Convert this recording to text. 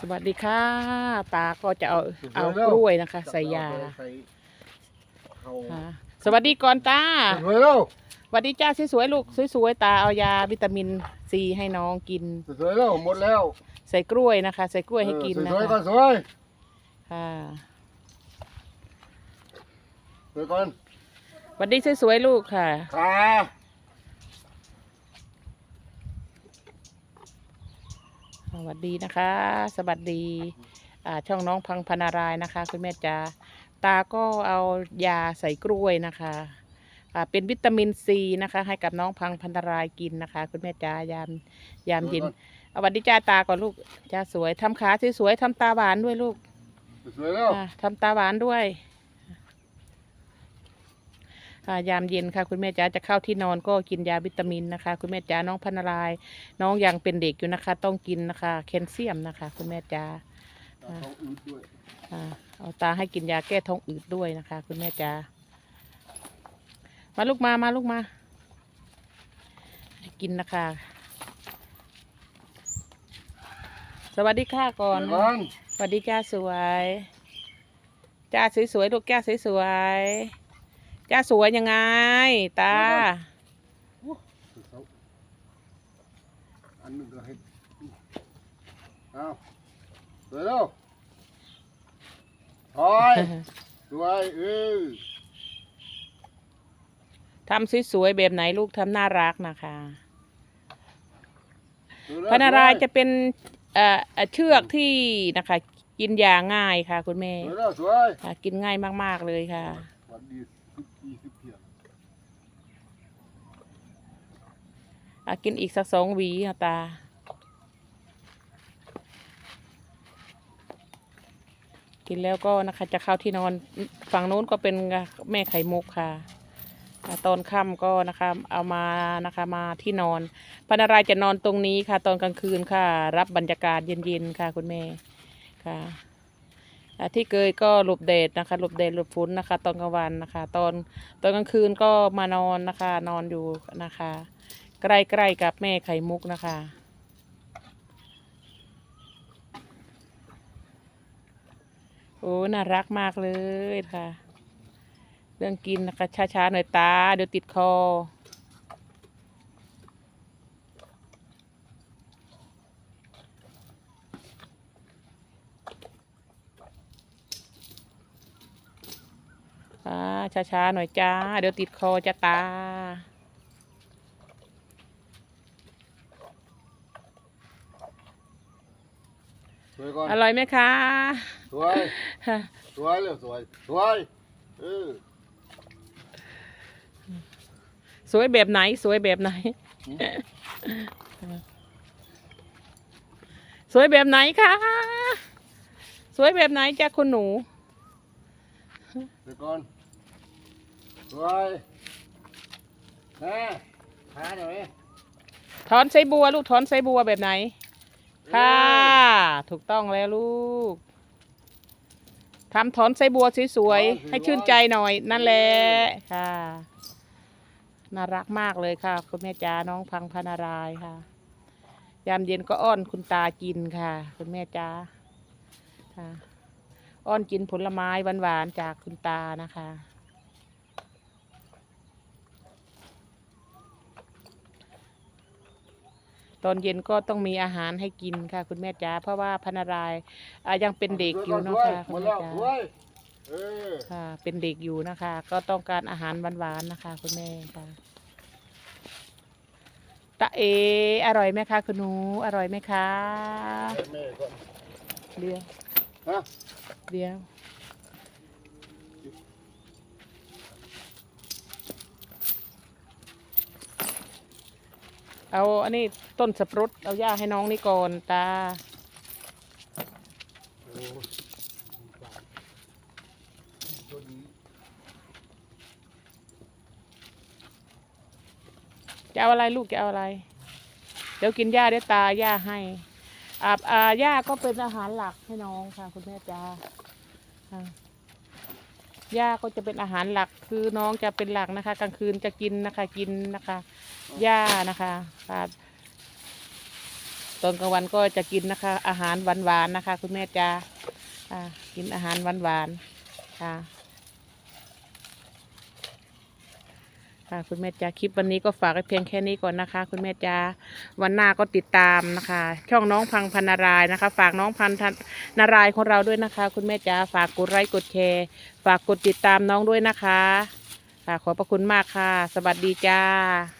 สวัสดีค่ะ ตาก็จะเอาเอากล้วยนะคะ ใส่ยาใส่เอาค่ะสวัสดีก่อนตาสวยแล้วสวัสดีจ้าสวยๆลูกสวยๆตาเอายาวิตามินซีให้น้องกินสวยแล้วหมดแล้ว ใส่กล้วยนะคะ ใส่กล้วยให้กินเออนะสวยๆก่อคะนสวยค่ะสวยก่อนสวัสดีสวยๆลูกค่ะขา สวัสดีนะคะ สวัสดีอ่าช่องน้องพังพนารายนะคะคุณแม่จ๋าตาก็เอายาใส่กล้วยนะคะอ่าเป็นวิตามินซีนะคะ ให้กับน้องพังพนารายกินนะคะ คุณแม่จ๋ายามยามเย็นเอาสวัสดีจ้าตาก่อนลูกจ้าสวยทำขาสวยๆทำตาหวานด้วยลูกสวยแล้วอ่าทำตาหวานด้วย อ่ายามเย็นค่ะ คุณแม่จ๋าจะเข้าที่นอนก็กินยาวิตามินนะคะ คุณแม่จ๋าน้องพันาราย น้องยังเป็นเด็กอยู่นะคะ ต้องกินนะคะแคลเซียมนะคะ คุณแม่จ๋าเอาท้องอืดด้วยอ่าเอาตาให้กินยาแก้ท้องอืดด้วยนะคะ คุณแม่จ๋ามาลูกมามาลูกมาให้กินนะคะ สวัสดีค่ะก่อนสวยก่อนสวัสดีจ้าสวยจ้าสวยๆลูกจ้าสวยๆ จ้าสวยยังไง ตา อันหนึงก็ให้เอาสวยแล้วถอยสวยเออทำสวยๆแบบไหนลูกทำน่ารักนะคะสวยแล้วพนารายสวยจะเป็นเอ่อเอ่อเชือกที่นะคะ กินยาง่ายค่ะ คุณแม่สวยแล้วสวยค่ะกินง่ายมาก ๆ เลยค่ะหวันดี สิบปีสิบเพียงอะกินอีกสักสองหวีค่ะตา กินแล้วก็นะคะจะเข้าที่นอนฝั่งนู้นก็เป็นแม่ไข่มุกค่ะ ตอนค่ำก็นะคะเอามานะคะมาที่นอนพนารายจะนอนตรงนี้ค่ะ ตอนกลางคืนค่ะ รับบรรยากาศเย็นๆค่ะคุณแม่ค่ะ ที่เกยก็หลบแดดนะคะหลบแดดหลบฝนนะคะ ตอนกลางวันนะคะ ตอนตอนกลางคืนก็มานอนนะคะ นอนอยู่นะคะ ใกล้ๆกับแม่ไข่มุกนะคะโอ้น่ารักมากเลยค่ะ เรื่องกินนะคะช้าๆหน่อยตาเดี๋ยวติดคอ อ่าช้าๆหน่อยจ้า เดี๋ยวติดคอจะตา สวยก่อนอร่อยไหมคะ สวย สวยเลยสวย สวยเออสวยแบบไหน สวยแบบไหน สวยแบบไหนคะ สวยแบบไหนจ้าคุณหนู สวยก่อนส วยแม่หาหน่อยถอนไส้บัวลูกถอนไส้บัวแบบไหน ค่ะ ถูกต้องแล้วลูกทำถอนไส้บัวสวยๆ ให้ชื่นใจหน่อย นั่นแหละค่ะ น่ารักมากเลยค่ะ คุณแม่จ๋าน้องพังพนารายค่ะ ยามเย็นก็อ้อนคุณตากินค่ะ คุณแม่จ๋าค่ะ อ้อนกินผลไม้หวานๆจากคุณตานะคะ ตอนเย็นก็ต้องมีอาหารให้กินค่ะ คุณแม่จ๋าเพราะว่าพนารายอะยังเป็นเด็กอยู่เนาะค่ะหมคุณดแม่แล้วจ๋าสวยเออค่ะ เป็นเด็กอยู่นะคะ ก็ต้องการอาหารหวานๆนะคะ คุณแม่ค่ะตาเอ อร่อยไหมคะคุณหนู อร่อยไหมคะแม่ก่อนเดี๋ยวฮะเดี๋ยว เอาอันนี้ต้นสับปะรุตเอาย่าให้น้องนี่ก่อนตา จะเอาอะไรลูกจะเอาอะไร เดี๋ยวกินหญ้าเดี๋ยวตาหญ้าให้อาบอาหญ้าก็เป็นอาหารหลักให้น้องค่ะ คุณแม่จ้าค่ะ หญ้าก็จะเป็นอาหารหลักคือน้องจะเป็นหลักนะคะ กลางคืนจะกินนะคะกินนะคะหญ้านะคะค่ะตอนกลางวันก็จะกินนะคะ อาหารหวานๆนะคะ คุณแม่จ้าอ่ากินอาหารหวานๆค่ะ ค่ะคุณแม่จ้าคลิปวันนี้ก็ฝากไว้เพียงแค่นี้ก่อนนะคะ คุณแม่จ้าวันหน้าก็ติดตามนะคะ ช่องน้องพังพันนารายนะคะ ฝากน้องพันธนารายของเราด้วยนะคะ คุณแม่จ้าฝากกดไลค์กดแชร์ฝากกดติดตามน้องด้วยนะคะค่ะขอบพระคุณมากค่ะ สวัสดีจ้า